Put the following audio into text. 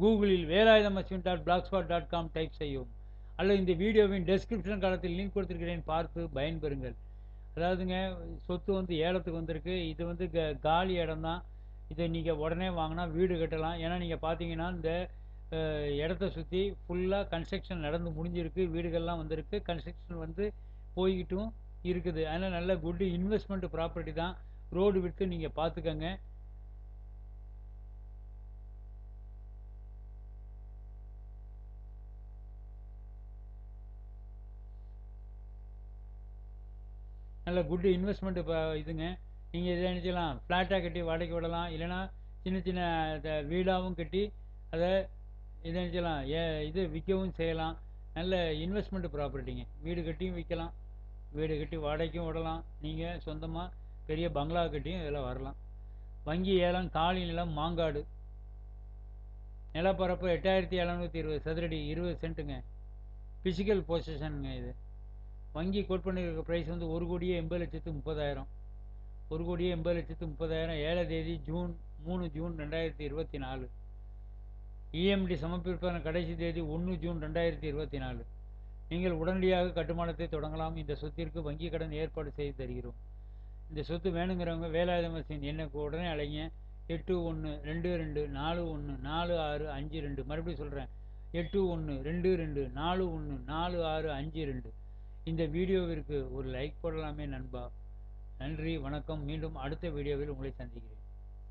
கூகுளில் Velayutham Ashwin dot blogspot dot com type செய்யவும். அல்லது இந்த வீடியோவின் டெஸ்கிரிப்ஷன் காலத்தில் லிங்க் கொடுத்துருக்கிறேன் பார்த்து பயன்பெறுங்கள். அதாவதுங்க சொத்து வந்து ஏலத்துக்கு வந்திருக்கு. இது வந்து க காலி இடம் தான் இதை நீங்கள் உடனே வாங்கினா வீடு கட்டலாம். ஏன்னா நீங்கள் பார்த்தீங்கன்னா இந்த இடத்த சுற்றி ஃபுல்லாக கன்ஸ்ட்ரக்ஷன் நடந்து முடிஞ்சிருக்கு. வீடுகள்லாம் வந்திருக்கு. கன்ஸ்ட்ரக்ஷன் வந்து போய்கிட்டும் இருக்குது. அதனால் நல்ல குட் இன்வெஸ்ட்மெண்ட் ப்ராப்பர்ட்டி தான். ரோடு விட்டு நீங்கள் பார்த்துக்கங்க. நல்ல குட் இன்வெஸ்ட்மெண்ட் இப்போ இதுங்க. நீங்கள் இதை நினச்சலாம் ஃப்ளாட்டாக கட்டி வாடகைக்கு விடலாம். இல்லைன்னா சின்ன சின்ன த- வீடாகவும் கட்டி அதை இதை நினச்சலாம் ஏ இது விற்கவும் செய்யலாம். நல்ல இன்வெஸ்ட்மெண்ட் ப்ராப்பர்ட்டிங்க வீடு கட்டியும் விற்கலாம். வீடு கட்டி வாடகைக்கும் விடலாம். நீங்கள் சொந்தமாக பெரிய பங்களா கட்டியும் இதில் வரலாம். வங்கி ஏலம் காலி நிலம் மாங்காடு. நிலப்பரப்பு எட்டாயிரத்தி எழுநூற்றி இருபது சதுரடி இருபது சென்ட்டுங்க ஃபிசிக்கல் பொசிஷனுங்க இது. வங்கி கோட் பண்ணியிருக்க ப்ரைஸ் வந்து ஒரு கோடியே எண்பது லட்சத்து முப்பதாயிரம். ஒரு கோடியே எண்பது லட்சத்து முப்பதாயிரம். ஏழாம் தேதி ஜூன் மூணு ஜூன் ரெண்டாயிரத்தி இருபத்தி நாலு. இஎம்டி சமர்ப்பிப்பான கடைசி தேதி ஒன்று ஜூன் ரெண்டாயிரத்தி இருபத்தி நாலு. நீங்கள் உடனடியாக கட்டுமானத்தை தொடங்கலாம். இந்த சொத்திற்கு வங்கி கடன் ஏற்பாடு செய்து தருகிறோம். இந்த சொத்து வேணுங்கிறவங்க வேலாயுதம் மசின் எனக்கு உடனே அழைங்க எட்டு ஒன்று ரெண்டு ரெண்டு நாலு ஒன்று நாலு ஆறு அஞ்சு ரெண்டு. மறுபடியும் சொல்கிறேன் எட்டு ஒன்று ரெண்டு ரெண்டு நாலு ஒன்று நாலு ஆறு அஞ்சு ரெண்டு. இந்த வீடியோவிற்கு ஒரு லைக் போடலாமே நண்பா. நன்றி வணக்கம். மீண்டும் அடுத்த வீடியோவில் உங்களை சந்திக்கிறேன்.